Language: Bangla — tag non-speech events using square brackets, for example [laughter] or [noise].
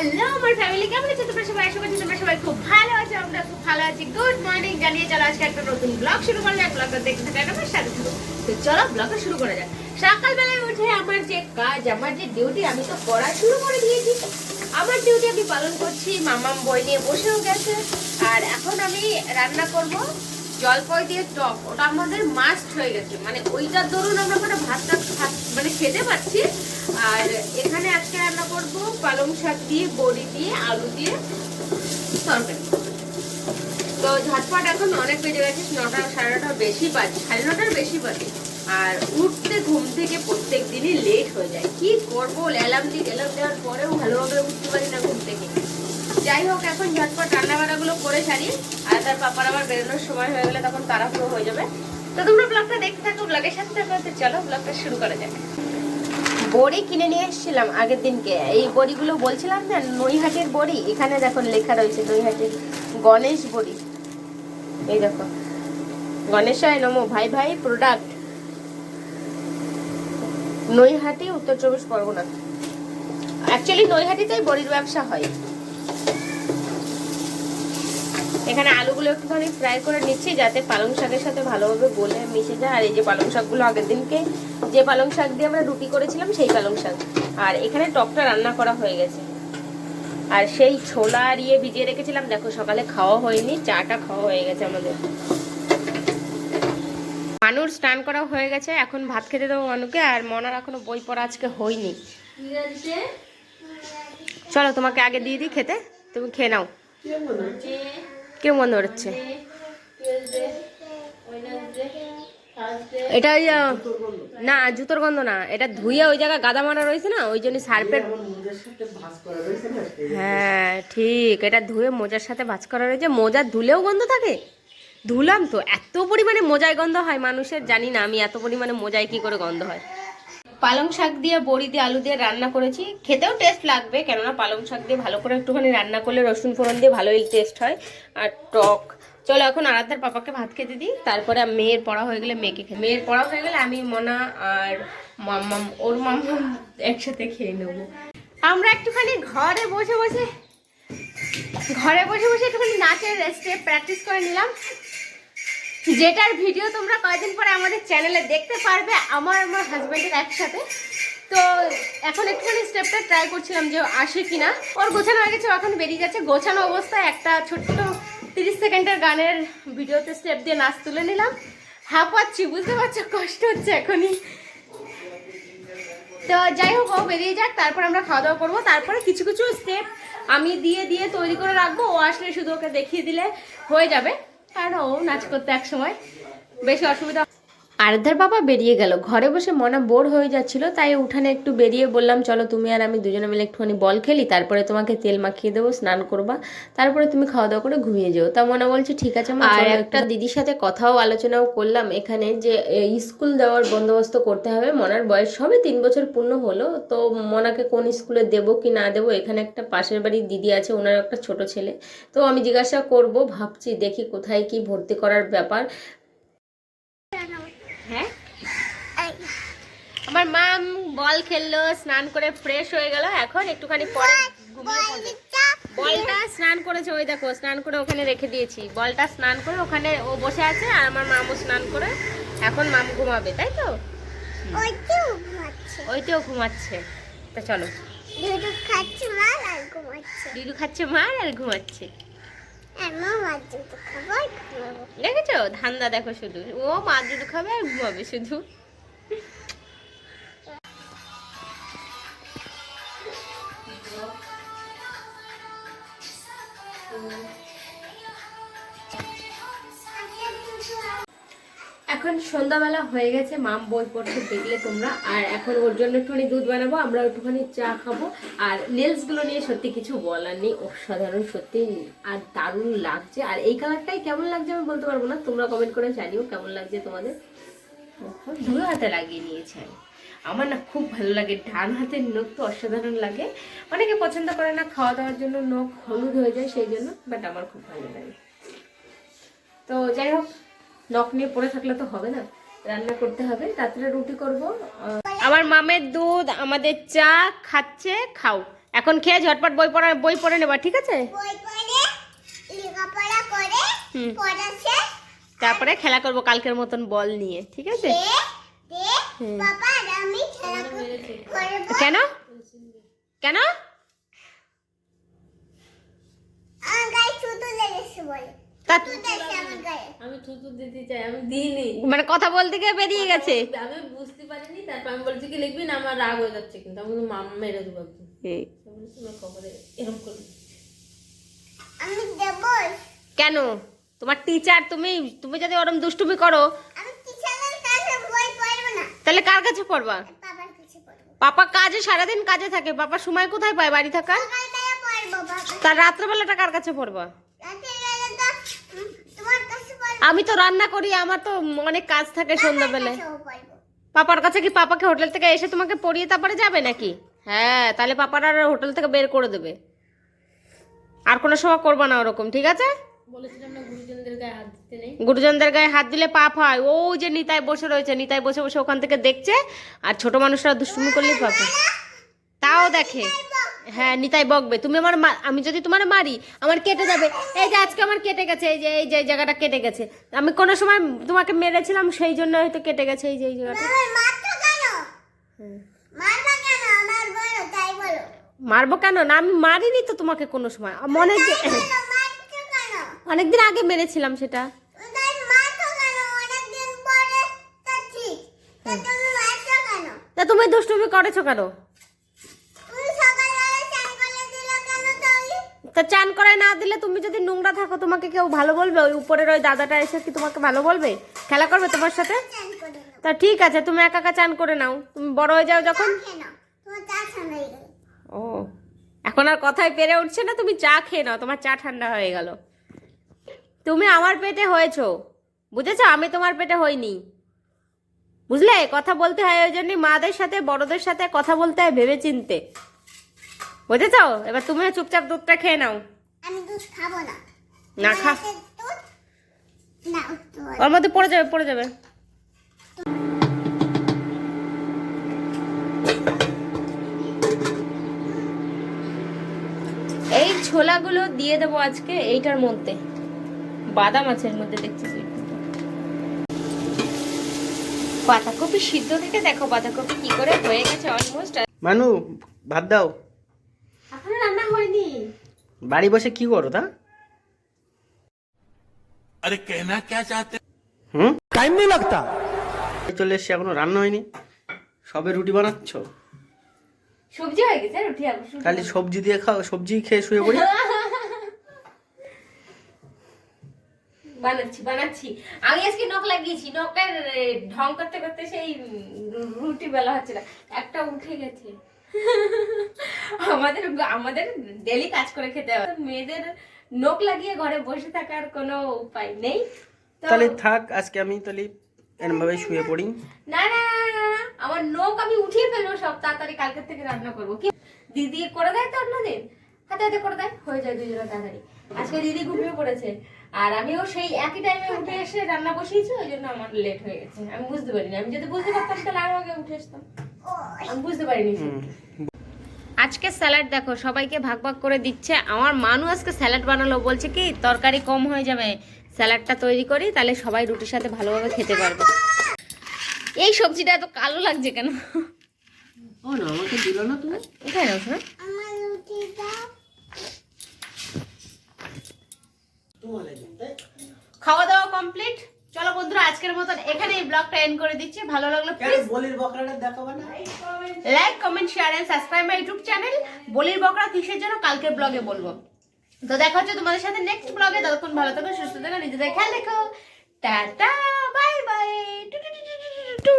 হ্যালো আমার ফ্যামিলি কেমন আছে? তোমরা সবাই আশা করছি তোমরা সবাই খুব ভালো আছো, আমরা খুব ভালো আছি। গুড মর্নিং জানিয়ে চলো আজকে একটা নতুন ব্লগ শুরু করা যাক। ব্লগটা দেখতে আমার সাথে থাকো। তো চলো ব্লগটা শুরু করা যাক। সকালবেলায় উঠে আমার যে কাজ, আমার যে ডিউটি আমি তো করা শুরু করে দিয়েছি। আমার ডিউটি আমি পালন করছি, মামাম বই নিয়ে বসেও গেছে। আর এখন আমি রান্না করব। জলপাই দিয়ে টক, ওটা আমাদের মাস্ট হয়ে গেছে। মানে ওইটার দরুন আমরা মানে ভাতটা মানে খেতে পাচ্ছি আর এখানে আজকে রান্না করব পালং শাক দিয়ে, বড়ি দিয়ে, আলু দিয়ে তরকারি। তো ঝটপট এখন অনেক বেজে গেছে, নটা সাড়ে নটার বেশি বাজে, সাড়ে নটার বেশি বাজে। আর উঠতে ঘুম থেকে প্রত্যেক দিনই লেট হয়ে যায়। কি করব? অ্যালার্ম দিয়ে অ্যালার্ম দেওয়ার পরেও ভালোভাবে উঠতে পারি না ঘুম থেকে। যাই হোক, এখন ঝটপট রান্না বান্নাগুলো করে সারি। আর তার পাপার আবার বেরোনোর সময় হয়ে গেলে তখন তাড়াহুড়ো হয়ে যাবে। তো তোমরা ব্লগটা দেখতে থাকো ব্লগের সাথে থাকো, তো চলো ব্লগটা শুরু করা যাক। বড়ি কিনে নিয়ে এসেছিলাম আগের দিনকে। এই বড়িগুলো বলছিলাম না, নৈহাটের বড়ি। এখানে দেখো লেখা রয়েছে নৈহাটের গণেশ বড়ি। এই দেখো, গণেশায় নমো, ভাই ভাই প্রোডাক্ট নৈহাটি, উত্তর চব্বিশ পরগনা। অ্যাকচুয়ালি নৈহাটিতেই বড়ির ব্যবসা হয়। এখানে আলুগুলো একটুখানি ফ্রাই করে নিচ্ছি যাতে পালং শাকের সাথে ভালোভাবে গলে মিশে যায়। আর এই যে পালং শাকগুলো আগের দিনকে, যে পালং শাক দিয়ে আমরা রুটি করেছিলাম, সেই পালং শাক। আর এখানে টকটা রান্না করা হয়ে গেছে। আর সেই ছোলা আর ইয়ে ভিজিয়ে রেখেছিলাম। দেখো, সকালে খাওয়া হয়নি, চাটা খাওয়া হয়ে গেছে আমাদের। মানুষ স্নান করা হয়ে গেছে। এখন ভাত খেতে দেবো মানুকে, আর মনার এখনও বই পড়া আজকে হয়নি। চলো, তোমাকে আগে দিয়ে দিই খেতে। তুমি খেয়ে নাও। কেউ মনে হচ্ছে। এটা ওই না, জুতোর গন্ধ না। এটা ধুয়ে ওই জায়গায় গাদা মারা রয়েছে না, ওই জন্য সার্ফের হ্যাঁ ঠিক। এটা ধুয়ে মোজার সাথে ভাজ করা রয়েছে। মোজা ধুলেও গন্ধ থাকে। ধুলাম তো। এত পরিমাণে মোজায় গন্ধ হয় মানুষের, জানি না আমি এত পরিমাণে মোজায় কি করে গন্ধ হয়। পালং শাক দিয়ে বড়ি দিয়ে আলু দিয়ে রান্না করেছি। খেতেও টেস্ট লাগবে, কেননা পালং শাক দিয়ে ভালো করে একটুখানি রান্না করলে রসুন ফোড়ন দিয়ে ভালোই টেস্ট হয়। আর টক। চলো এখন আরাধার পাপাকে ভাত খেতে দিই, তারপরে মেয়ের পড়া হয়ে গেলে মেয়েকে খেয়ে মেয়ের পড়া হয়ে গেলে আমি, মনা আর মাম্মাম, ওর মাম্মাম একসাথে খেয়ে নেব। আমরা একটুখানি ঘরে বসে বসে, ঘরে বসে বসে একটুখানি নাচের স্টেপ প্র্যাকটিস করে নিলাম। যেটার ভিডিও তোমরা কয়েকদিন পরে আমাদের চ্যানেলে দেখতে পারবে, আমার আমার হাজব্যান্ডের একসাথে। তো এখন একটুখানি স্টেপটা ট্রাই করছিলাম যে আসে কিনা। ওর গোছানো হয়ে গেছে এখন বেরিয়ে যাচ্ছে। গোছানো অবস্থায় একটা ছোট্ট তিরিশ সেকেন্ডের গানের ভিডিওতে স্টেপ দিয়ে নাচ তুলে নিলাম। হাঁপাচ্ছি, বুঝতে পারছ? কষ্ট হচ্ছে এখনই। তো যাই হোক, ও বেরিয়ে যাক, তারপর আমরা খাওয়া দাওয়া করব। তারপরে কিছু কিছু স্টেপ আমি দিয়ে দিয়ে তৈরি করে রাখব। ও আসলে শুধু ওকে দেখিয়ে দিলে হয়ে যাবে। ও নাচ করতে এক সময় বেশি অসুবিধা আরাধ্যার বাবা বেরিয়ে গেল। ঘরে বসে মনা বোর হয়ে যাচ্ছিল তাই উঠানে একটু বেরিয়ে বললাম চলো তুমি আর আমি দুজনে মিলে একটুখানি বল খেলি তারপরে তোমাকে তেল মাখিয়ে দেবো স্নান করবা তারপরে তুমি খাওয়া দাওয়া করে ঘুমিয়ে যেও। তা মনে বলছে ঠিক আছে মা, আর একটা দিদির সাথে কথাও আলোচনাও করলাম এখানে যে স্কুল দেওয়ার বন্দোবস্ত করতে হবে মনার বয়স সবে তিন বছর পূর্ণ হলো তো মনাকে কোন স্কুলে দেবো কি না দেবো এখানে একটা পাশের বাড়ির দিদি আছে ওনার একটা ছোট ছেলে তো আমি জিজ্ঞাসা করব ভাবছি দেখি কোথায় কি ভর্তি করার ব্যাপার। আমার মা বল খেললো স্নান করে ফ্রেশ হয়ে গেল এখন একটুখানি পরে বলটা স্নান করেছে ওই দেখো স্নান করে ওখানে রেখে দিয়েছি। বলটা স্নান করে ওখানে ও বসে আছে আর আমার মামু স্নান করে এখন মামু ঘুমাবে তাই তো? ওইটাও ঘুমাচ্ছে। তা চলো। দুটো খাচ্ছে মার আর ঘুমাচ্ছে। দেখেছ? ধান্দা দেখো শুধু। ও মা দুধ খাবে আর ঘুমাবে শুধু। এখন সন্ধ্যাবেলা হয়ে গেছে, মাম বই পড়ছে, দেখলে তোমরা। আর এখন ওর জন্য একটুখানি দুধ বানাবো আমরা একটুখানি চা খাব। আর নেলসগুলো নিয়ে সত্যি কিছু বলার নেই, অসাধারণ সত্যি, আর দারুণ লাগছে। আর এই কালারটাই কেমন লাগছে আমি বলতে পারব না, তোমরা কমেন্ট করে জানিও কেমন লাগছে তোমাদের। দুই হাতে লাগিয়ে নিয়েছে আমি। আমার না খুব ভালো লাগে। ডান হাতের নখ তো অসাধারণ লাগে। অনেকে পছন্দ করে না খাওয়া দাওয়ার জন্য নখ হলুদ হয়ে যায় সেই জন্য বাট আমার খুব ভালো লাগে। তো যাই হোক নখ নিয়ে পড়ে থাকলে তো হবে না। রান্না করতে হবে রাত্রে রুটি করব। আমার মামের দুধ আমাদের চা খাচ্ছে খাও। এখন খেয়ে ঝটপট বই পড়া বই পড়ে নেবা ঠিক আছে। তারপরে খেলা করব কালকের মতন বল নিয়ে ঠিক আছে? কেন? কেন? মানে কথা বলতে গিয়ে বেরিয়ে গেছে। আমি বুঝতে পারিনি তারপর আমি বলছি কি লিখবি না? আমার রাগ হয়ে যাচ্ছে কিন্তু আমি মাম মেরে দেবো একদম আমি বলছি, খবরে এরকম করবি কেন? তোমার টিচার তুমি তুমি যদি ওরম দুষ্টুমি করো আমি টিচারের কাছে বই পড়ব না। তাহলে কার কাছে পড়ব? পাপা কাজে সারাদিন কাজে থাকে। পাপা সময় কোথায় পায় বাড়ি থাকার? বাবা। তার রাত্রেবেলাটা কার কাছে পড়বা? আমি তো রান্না করি আমার তো অনেক কাজ থাকে সন্ধ্যাবেলায়। পাপার কাছে কি পাপাকে হোটেল থেকে এসে তোমাকে পড়িয়ে তারপরে যাবে নাকি? হ্যাঁ তাহলে পাপার আর হোটেল থেকে বের করে দেবে। আর কোনো সময় করবা না ওরকম ঠিক আছে? বলেছিলাম না গুরুজনদের গায়ে হাত দিলে পাপ হয়। ও যে নিতাই বসে রয়েছে নিতাই বসে বসে ওখান থেকে দেখছে আর ছোট মানুষরা দুষ্টুমি করলেই পাবে তাও দেখে। হ্যাঁ নিতাই বকবে। তুমি আমার আমি যদি তোমার মারি আমার কেটে যাবে। এই যে আজকে আমার কেটে গেছে এই যে এই যে জায়গাটা কেটে গেছে। আমি কোনো সময় তোমাকে মেরেছিলাম সেই জন্য হয়তো কেটে গেছে এই যে এই জায়গাটা। মারবা কেন? আমার বলো তাই বলো। মারবো কেন? না আমি মারিনি তো তোমাকে কোনো সময়। মনে অনেকদিন আগে মেরেছিলাম সেটা। তা তুমি দুষ্টুমি করেছ কেন? তা চান করে না দিলে তুমি যদি নোংরা থাকো তোমাকে কেউ ভালো বলবে? ওই উপরের ওই দাদাটা এসে কি তোমাকে ভালো বলবে? খেলা করবে তোমার সাথে? তা ঠিক আছে তুমি একা একা চান করে নাও। তুমি বড় হয়ে যাও যখন। ও এখন আর কথায় পেরে উঠছে না তুমি চা খেয়ে নাও। তোমার চা ঠান্ডা হয়ে গেল। তুমি আমার পেটে হয়েছো। বুঝেছ? আমি তোমার পেটে হইনি। বুঝলে? কথা বলতে হয় ওই জন্যই মাদের সাথে বড়দের সাথে কথা বলতে হয় ভেবে চিনতে বুঝেছ? এবার তুমিও চুপচাপ দুধটা খেয়ে নাও। আমি দুধ খাব না। না খা। ওর মধ্যে পড়ে যাবে পড়ে যাবে। এই ছোলাগুলো দিয়ে দেবো আজকে এইটার মধ্যে। বাদাম আছে এর মধ্যে দেখছি বাঁধাকপি সিদ্ধ থেকে দেখো বাঁধাকপি কি করে হয়ে গেছে অলমোস্ট মানু ভাত দাও। এখনও রান্না হয়নি। বাড়ি বসে কি করো তা? আরে কেনা কে চাতে? হুম? টাইম নেই লাগতা। চলে এসছি এখনও রান্না হয়নি। সবে রুটি বানাচ্ছ? সবজি হয়ে গেছে রুটি খালি সবজি দিয়ে খাও সবজি খেয়ে শুয়ে পড়ি। [laughs] বানাচ্ছি বানাচ্ছি। আমি আজকে নখ লাগিয়েছি নখের ঢং করতে করতে সেই রুটি বেলা হচ্ছে না একটা উঠে গেছে। আমাদের আমাদের ডেলি কাজ করে খেতে হবে। মেয়েদের নখ লাগিয়ে ঘরে বসে থাকার কোনো উপায় নেই। তাহলে থাক আজকে আমি তাহলে এরম ভাবে শুয়ে পড়ি। না না না, না, না, আমার নখ আমি উঠিয়ে ফেলব সব তাড়াতাড়ি কালকের থেকে রান্না করব। কি? দিদি করে দেয় তো অন্যদিন হাতে হাতে করে দেয় হয়ে যায় দুজনে তাড়াতাড়ি। আজকে দিদি ঘুমিয়ে পড়েছে আর আমিও সেই একই টাইমে উঠে এসে রান্না বসিয়েছি ওই জন্য আমার লেট হয়ে গেছে। আমি বুঝতে পারিনি আমি যদি বুঝতে পারতাম তাহলে আরও আগে উঠে আসতাম। আমি বুঝতে পারিনি আজকে স্যালাড দেখো সবাইকে ভাগ ভাগ করে দিচ্ছে। আমার মানু আজকে স্যালাড বানালো বলছে কি তরকারি কম হয়ে যাবে স্যালাডটা তৈরি করি তাহলে সবাই রুটির সাথে ভালোভাবে খেতে পারবে। এই সবজিটা এত কালো লাগছে কেন? ও না আমাকে দিল না তুমি। এখানে নাও শোনা আমার রুটি দাও খাওয়া দাওয়া কমপ্লিট চলো বন্ধুরা আজকের মতন এখানে এই ব্লগটা এন্ড করে দিচ্ছি। ভালো লাগল প্লিজ বলির বকরাটা দেখাবো না? Like comment share and subscribe my YouTube channel বলির বকরা কিসের জন্য কালকের ব্লগে বলব। তো দেখা হচ্ছে তোমাদের সাথে নেক্সট ব্লগে ততক্ষণ ভালো থাকো সুস্থ থাকো নিজেদের খেয়াল রেখো। টাটা বাই বাই টু টু টু টু টু টু।